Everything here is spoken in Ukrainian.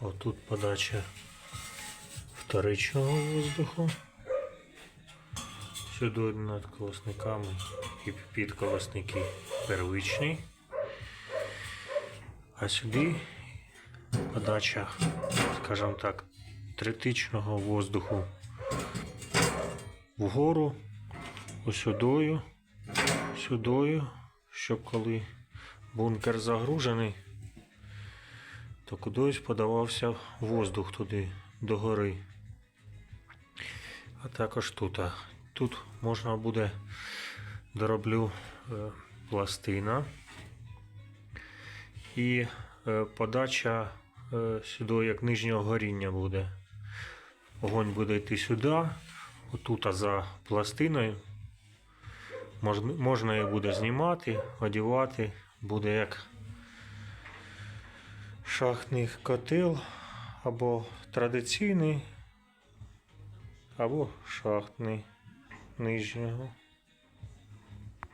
Отут подача вторичного воздуху. Сюди над колосниками і під колосники первичний. А сюди подача, скажімо так, третичного воздуху вгору, сюдою, сюдою, щоб коли бункер загружений, то кудись подавався воздух туди догори. А також тут. Тут можна буде дороблю е, пластина і е, подача е, сюди як нижнього горіння буде. Огонь буде йти сюди, отут за пластиною. Можна її буде знімати, одівати, буде як шахтний котел або традиційний, або шахтний нижнього.